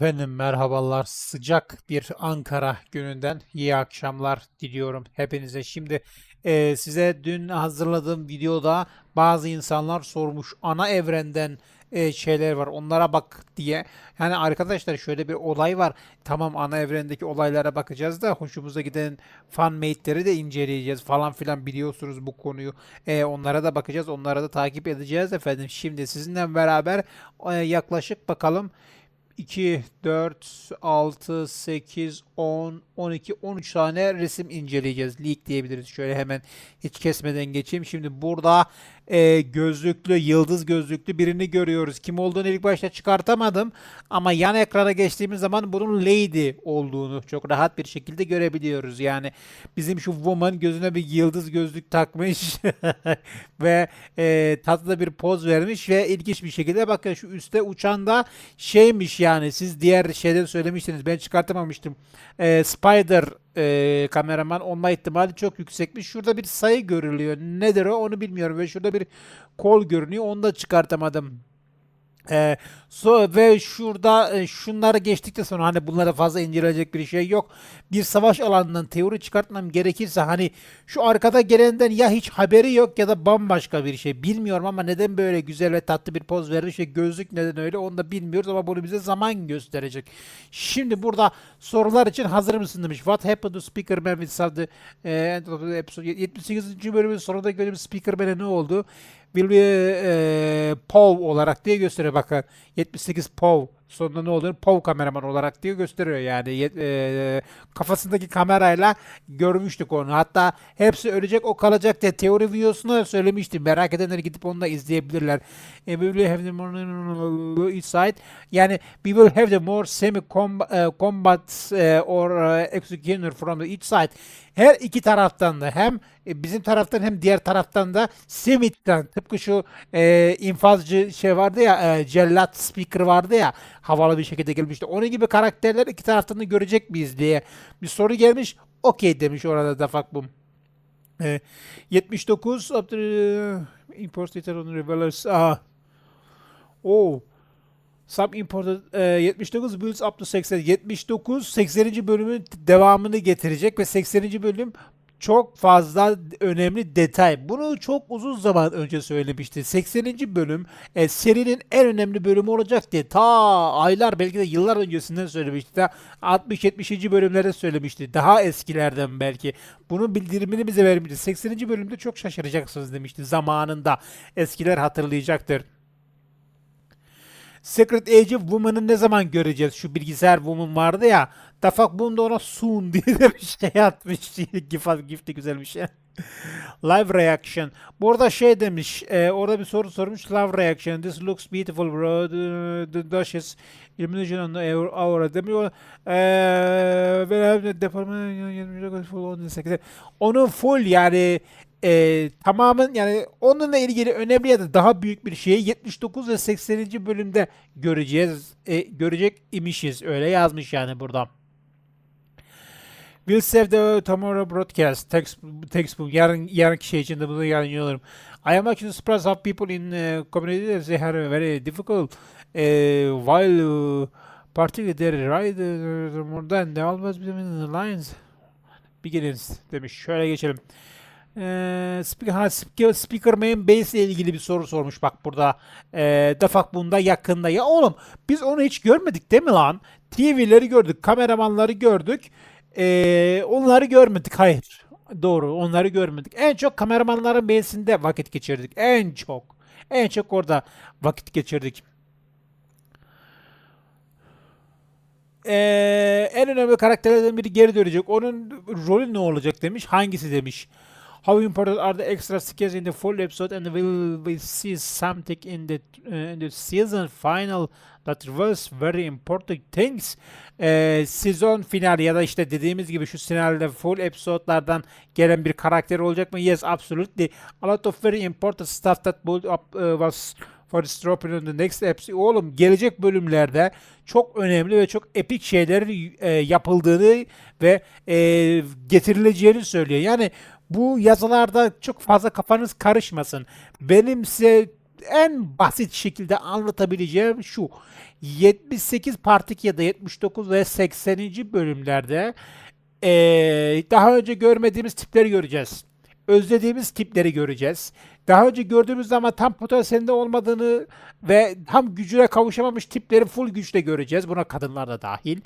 Efendim merhabalar. Sıcak bir Ankara gününden iyi akşamlar diliyorum hepinize. Şimdi e, size dün hazırladığım videoda bazı insanlar sormuş ana evrenden e, şeyler var onlara bak diye. Yani arkadaşlar şöyle bir olay var. Tamam ana evrendeki olaylara bakacağız da hoşumuza giden fanmate'leri de inceleyeceğiz falan filan biliyorsunuz bu konuyu. E, onlara da bakacağız. Onlara da takip edeceğiz efendim. Şimdi sizinle beraber e, yaklaşık bakalım 2, 4, 6, 8, 10, 12, 13 tane resim inceleyeceğiz. Leak diyebiliriz. Şöyle hemen hiç kesmeden geçeyim. Şimdi burada e, gözlüklü, yıldız gözlüklü birini görüyoruz. Kim olduğunu ilk başta çıkartamadım. Ama yan ekrana geçtiğimiz zaman bunun Lady olduğunu çok rahat bir şekilde görebiliyoruz. Yani bizim şu woman gözüne bir yıldız gözlük takmış ve e, tatlı bir poz vermiş ve ilginç bir şekilde bakın şu üstte uçan da şeymiş yani siz diğer şeyden söylemiştiniz ben çıkartamamıştım. E, Spider e, kameraman olma ihtimali çok yüksekmiş. Şurada bir sayı görülüyor. Nedir o onu bilmiyorum ve şurada bir kol görünüyor. Onu da çıkartamadım. Ee, so ve şurada e, şunları geçtikten sonra hani bunlara fazla inceleyecek bir şey yok. Bir savaş alanından teori çıkartmam gerekirse hani şu arkada gelenden ya hiç haberi yok ya da bambaşka bir şey. Bilmiyorum ama neden böyle güzel ve tatlı bir poz vermiş ve gözlük neden öyle onu da bilmiyoruz ama bunu bize zaman gösterecek. Şimdi burada sorular için hazır mısın demiş. What happened to with e, end of the episode 78. bölümün sonunda gördüğümüz Speakerman'e ne oldu? Will be e, POV olarak diye gösteriyor bakın. 78 POV. Sonunda ne oluyor? POV kameraman olarak diye gösteriyor yani. E, kafasındaki kamerayla görmüştük onu. Hatta hepsi ölecek o kalacak diye teori videosunda söylemiştim. Merak edenler gidip onu da izleyebilirler. E, we will have the more side. Yani we will have the more semi combat e, or e, executioner from the each side. Her iki taraftan da hem e, bizim taraftan hem diğer taraftan da Semit'ten tıpkı şu e, infazcı şey vardı ya e, cellat speaker vardı ya havalı bir şekilde gelmişti. Onun gibi karakterler iki taraftan da görecek miyiz diye bir soru gelmiş. Okey demiş orada da Fakbum. E, 79 up to import data on revelers. Aha. Oh. Sub imported e, 79 builds up to 80. 79 80. bölümün devamını getirecek ve 80. bölüm çok fazla önemli detay. Bunu çok uzun zaman önce söylemişti. 80. bölüm e, serinin en önemli bölümü olacak diye ta aylar belki de yıllar öncesinden söylemişti. Ta 60-70. bölümlerde söylemişti. Daha eskilerden belki. Bunun bildirimini bize vermişti. 80. bölümde çok şaşıracaksınız demişti zamanında. Eskiler hatırlayacaktır. Secret Age of Woman'ı ne zaman göreceğiz? Şu bilgisayar Woman vardı ya. Tafak bunda ona soon diye de bir şey atmış. Gif, gif de güzelmiş ya. Live reaction. Bu arada şey demiş. E, orada bir soru sormuş. Live reaction. This looks beautiful bro. The, the Duchess illumination on the aur- aura. Demiyor. Eee ve department onu full yani e, tamamen yani onunla ilgili önemli ya da daha büyük bir şeyi 79 ve 80. bölümde göreceğiz. E, görecek imişiz. Öyle yazmış yani burada. Will save the tomorrow broadcast. Text, textbook. Yarın, yarınki şey için de bunu yayınlıyorum. I am actually surprised how people in uh, community they have very difficult uh, while uh, particularly their right uh, more than they always between the lines. Beginnings demiş. Şöyle geçelim. Ee, speaker, ha, speaker, speaker main base ile ilgili bir soru sormuş bak burada. Ee, Defak bunda yakında. Ya oğlum biz onu hiç görmedik değil mi lan? TV'leri gördük, kameramanları gördük. Ee, onları görmedik. Hayır. Doğru. Onları görmedik. En çok kameramanların base'inde vakit geçirdik. En çok. En çok orada vakit geçirdik. Ee, en önemli karakterlerden biri geri dönecek. Onun rolü ne olacak demiş. Hangisi demiş. How important are the extra skills in the full episode and will we see something in the uh, in the season final that was very important things. Ee, sezon finali ya da işte dediğimiz gibi şu finalde full episode'lardan gelen bir karakter olacak mı? Yes, absolutely. A lot of very important stuff that built up uh, was for this dropping in the next episode. Oğlum gelecek bölümlerde çok önemli ve çok epik şeylerin e, yapıldığını ve e, getirileceğini söylüyor. Yani bu yazılarda çok fazla kafanız karışmasın. Benim size en basit şekilde anlatabileceğim şu. 78 Part 2 ya da 79 ve 80. bölümlerde eee, daha önce görmediğimiz tipleri göreceğiz. Özlediğimiz tipleri göreceğiz. Daha önce gördüğümüz ama tam potansiyelinde olmadığını ve tam gücüne kavuşamamış tipleri full güçle göreceğiz. Buna kadınlar da dahil.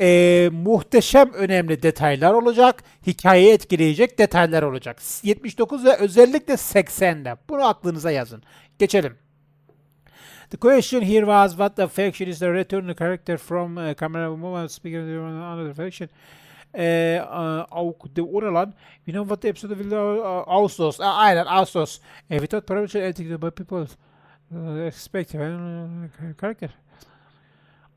Eee, muhteşem önemli detaylar olacak. Hikayeyi etkileyecek detaylar olacak. 79 ve özellikle 80'de. Bunu aklınıza yazın. Geçelim. The question here was what the faction is the return character from uh, camera movement speaking of another faction. Ee, uh, de oralan we know what the episode will uh, Ağustos. Ah, aynen Ağustos. Uh, without permission editing by people uh, expect uh, character.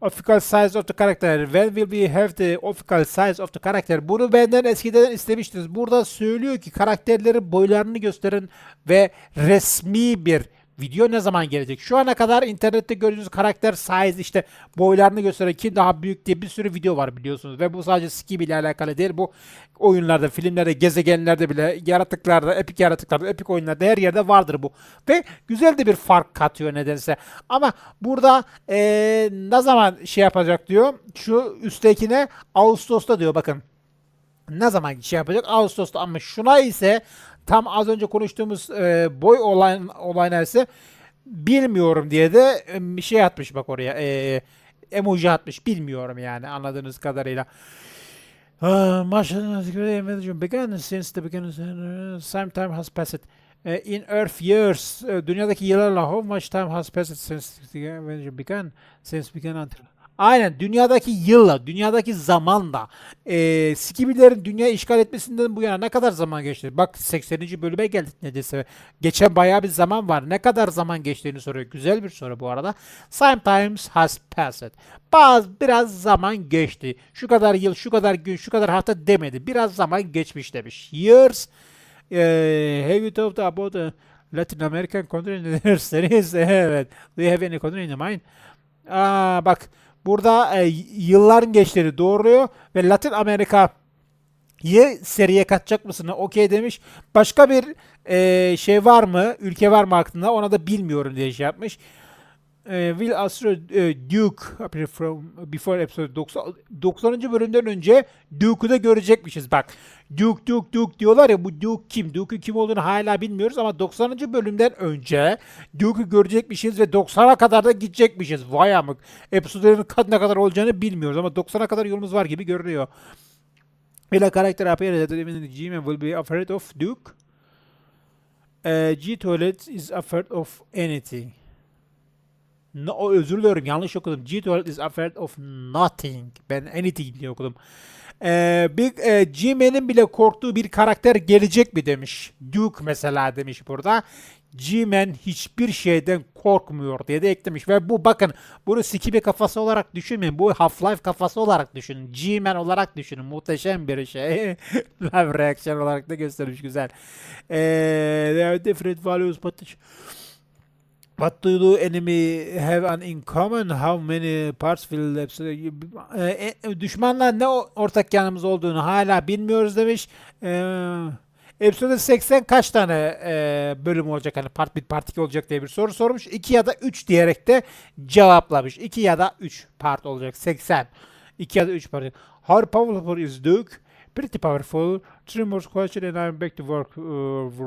Official size of the character. When will we have the official size of the character? Bunu benden eskiden istemiştiniz. Burada söylüyor ki karakterlerin boylarını gösterin ve resmi bir video ne zaman gelecek? Şu ana kadar internette gördüğünüz karakter size işte boylarını gösteren kim daha büyük diye bir sürü video var biliyorsunuz. Ve bu sadece Skibi ile alakalı değil. Bu oyunlarda, filmlerde, gezegenlerde bile, yaratıklarda, epik yaratıklarda, epik oyunlarda her yerde vardır bu. Ve güzel de bir fark katıyor nedense. Ama burada eee, ne zaman şey yapacak diyor. Şu üsttekine Ağustos'ta diyor bakın ne zaman şey yapacak? Ağustos'ta ama şuna ise tam az önce konuştuğumuz e, boy olay, olaylar ise bilmiyorum diye de e, bir şey atmış bak oraya. E, emoji atmış. Bilmiyorum yani anladığınız kadarıyla. Much began since the beginning some time has passed. Uh, in Earth years, uh, dünyadaki yıllarla how much time has passed since the began, since began until Aynen dünyadaki yılla, dünyadaki zamanla e, Skibilerin dünya işgal etmesinden bu yana ne kadar zaman geçti? Bak 80. bölüme geldik neredeyse. Geçen bayağı bir zaman var. Ne kadar zaman geçtiğini soruyor. Güzel bir soru bu arada. Sometimes has passed. Bazı biraz zaman geçti. Şu kadar yıl, şu kadar gün, şu kadar hafta demedi. Biraz zaman geçmiş demiş. Years e, have you talked about the Latin American country in the series? evet. Do you have any country in mind? Aa bak burada e, yılların geçtiğini doğruluyor ve Latin Amerika'yı seriye katacak mısın? Okey demiş. Başka bir e, şey var mı? Ülke var mı aklında? Ona da bilmiyorum diye şey yapmış. E, Will Astro e, Duke from before episode 90, 90. bölümden önce Duke'u da görecekmişiz. Bak Duke Duke Duke diyorlar ya bu Duke kim? Duke'un kim olduğunu hala bilmiyoruz ama 90. bölümden önce Duke'u görecekmişiz ve 90'a kadar da gidecekmişiz. Vay amık. Episodların kad- ne kadar olacağını bilmiyoruz ama 90'a kadar yolumuz var gibi görünüyor. Will a character appear that the G-Man will be afraid of Duke? Uh, G-Toilet is afraid of anything. No, o, özür diliyorum yanlış okudum. G-Toilet is afraid of nothing. Ben anything diye okudum. Ee, bir e, G-Man'in bile korktuğu bir karakter gelecek mi demiş. Duke mesela demiş burada. G-Man hiçbir şeyden korkmuyor diye de eklemiş. Ve bu bakın bunu Skibi kafası olarak düşünmeyin. Bu Half-Life kafası olarak düşünün. G-Man olarak düşünün. Muhteşem bir şey. Live reaction olarak da göstermiş güzel. Ee, different values but What do the enemy have an in common? How many parts will Ee, e, düşmanlar ne ortak yanımız olduğunu hala bilmiyoruz demiş. Ee, Episode 80 kaç tane e, bölüm olacak hani part 1 part 2 olacak diye bir soru sormuş. 2 ya da 3 diyerek de cevaplamış. 2 ya da 3 part olacak 80. 2 ya da 3 part. How powerful is Duke? Pretty powerful. Three more question and I'm back to work. Uh,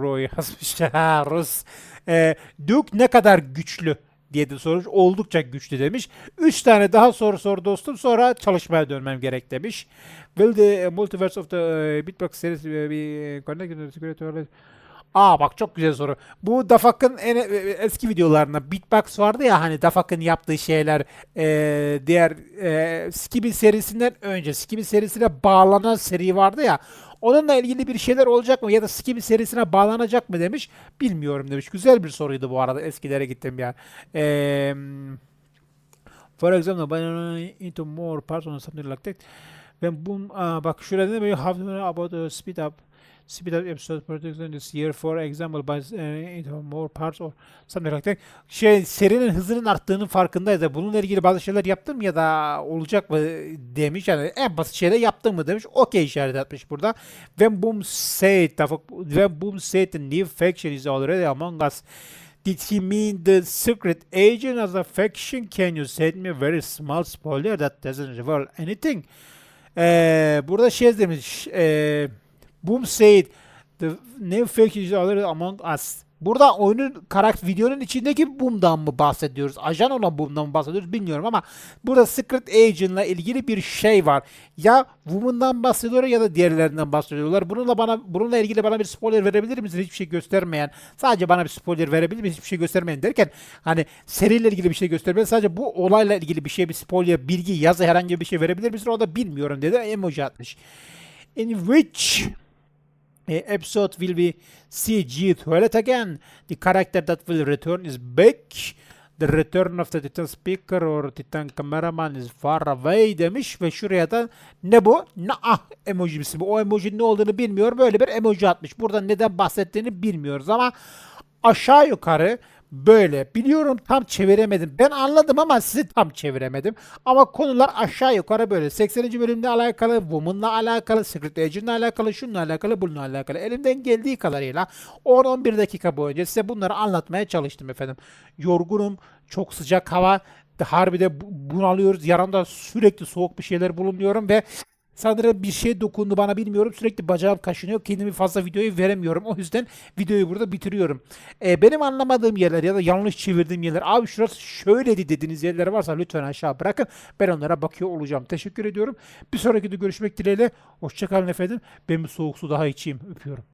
Roy yazmış. Rus. Ee, Duke ne kadar güçlü diye de sormuş. Oldukça güçlü demiş. 3 tane daha soru sor dostum. Sonra çalışmaya dönmem gerek demiş. Will the uh, multiverse of the uh, Beatbox series uh, be connected to the Aa bak çok güzel soru. Bu Dafak'ın en e, eski videolarında beatbox vardı ya hani Dafak'ın yaptığı şeyler e, diğer e, Skibi serisinden önce Skibi serisine bağlanan seri vardı ya onunla ilgili bir şeyler olacak mı ya da Skibi serisine bağlanacak mı demiş. Bilmiyorum demiş. Güzel bir soruydu bu arada eskilere gittim yani. Eee For example, by into more parts or something like that. Ben bu bak şurada ne böyle know about the speed up speed up episode production this year for example by uh, more parts or something like that. Şey serinin hızının arttığının farkındayız. da Bununla ilgili bazı şeyler yaptım ya da olacak mı demiş. Yani en basit şeyler yaptım mı demiş. Okey işaret atmış burada. When Boom said when Boom said the new faction is already among us. Did he mean the secret agent as a fiction? Can you send me a very small spoiler that doesn't reveal anything? Ee, burada şey demiş. E, Boom said the new fiction is already among us. Burada oyunun karakter videonun içindeki Boom'dan mı bahsediyoruz? Ajan olan Boom'dan mı bahsediyoruz bilmiyorum ama burada Secret Agent'la ilgili bir şey var. Ya Woman'dan bahsediyorlar ya da diğerlerinden bahsediyorlar. Bununla bana bununla ilgili bana bir spoiler verebilir misiniz? Hiçbir şey göstermeyen. Sadece bana bir spoiler verebilir misiniz? Hiçbir şey göstermeyen derken hani seriyle ilgili bir şey göstermeyen. Sadece bu olayla ilgili bir şey, bir spoiler, bilgi, yazı herhangi bir şey verebilir misiniz? O da bilmiyorum dedi. Emoji atmış. In which episode will we see G Toilet again? The character that will return is back. The return of the Titan speaker or Titan cameraman is far away demiş ve şuraya da ne bu? Nah emojisi bu. O emojinin ne olduğunu bilmiyorum. Böyle bir emoji atmış. Burada neden bahsettiğini bilmiyoruz ama aşağı yukarı böyle. Biliyorum tam çeviremedim. Ben anladım ama sizi tam çeviremedim. Ama konular aşağı yukarı böyle. 80. bölümle alakalı, Woman'la alakalı, Secret Agent'la alakalı, şununla alakalı, bununla alakalı. Elimden geldiği kadarıyla 10-11 dakika boyunca size bunları anlatmaya çalıştım efendim. Yorgunum, çok sıcak hava. Harbi de bu- bunalıyoruz. Yanımda sürekli soğuk bir şeyler bulunuyorum ve Sanırım bir şey dokundu bana bilmiyorum. Sürekli bacağım kaşınıyor. Kendimi fazla videoyu veremiyorum. O yüzden videoyu burada bitiriyorum. Ee, benim anlamadığım yerler ya da yanlış çevirdiğim yerler. Abi şurası şöyledi dediğiniz yerler varsa lütfen aşağı bırakın. Ben onlara bakıyor olacağım. Teşekkür ediyorum. Bir sonraki de görüşmek dileğiyle. Hoşçakalın efendim. Ben bir soğuk su daha içeyim. Öpüyorum.